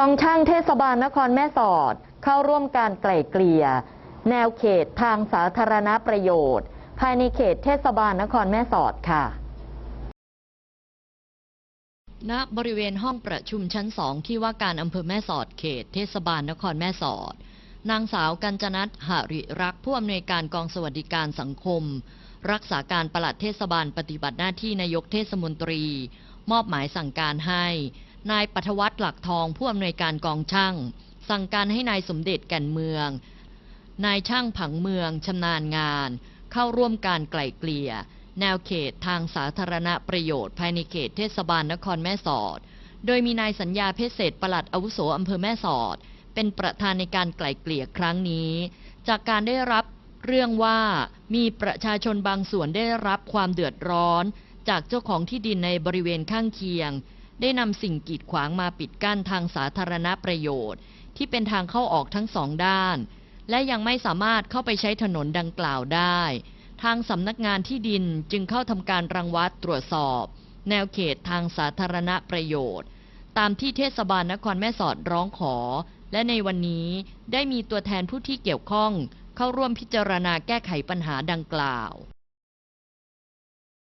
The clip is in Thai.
กองช่างเทศบาลนครแม่สอด เข้าร่วมการไกล่เกลี่ย แนวเขตทางสาธารณประโยชน์ ภายในเขตเทศบาลนครแม่สอดค่ะณบริเวณห้องประชุมชั้นสองที่ว่าการอำเภอแม่สอดเขต เทศบาลนครแม่สอด นางสาวกัญจนัทหริรักผู้อำนวยการกองสวัสดิการสังคม รักษาการปลัดเทศบาลปฏิบัติหน้าที่นายกเทศมนตรี มอบหมายสั่งการให้ นายปฐวัตหลักทองผู้อำนวยการกองช่าง สั่งการให้นายสมเด็จแก่นเมือง นายช่างผังเมืองชำนาญงาน เข้าร่วมการไกล่เกลี่ย แนวเขตทางสาธารณประโยชน์ ภายในเขตเทศบาลนครแม่สอด โดยมีนายสัญญาเพชรเศษปลัดอาวุโสอำเภอแม่สอด เป็นประธานในการไกล่เกลี่ยครั้งนี้ จากการได้รับเรื่องว่ามีประชาชนบางส่วนได้รับความเดือดร้อน จากเจ้าของที่ดินในบริเวณข้างเคียง ได้นำสิ่งกีดขวางมาปิดกั้นทางสาธารณประโยชน์ ที่เป็นทางเข้าออกทั้งสองด้าน และยังไม่สามารถเข้าไปใช้ถนนดังกล่าวได้ ทางสำนักงานที่ดินจึงเข้าทำการรังวัดตรวจสอบ แนวเขตทางสาธารณประโยชน์ ตามที่เทศบาลนครแม่สอดร้องขอ และในวันนี้ได้มีตัวแทนผู้ที่เกี่ยวข้อง เข้าร่วมพิจารณาแก้ไขปัญหาดังกล่าว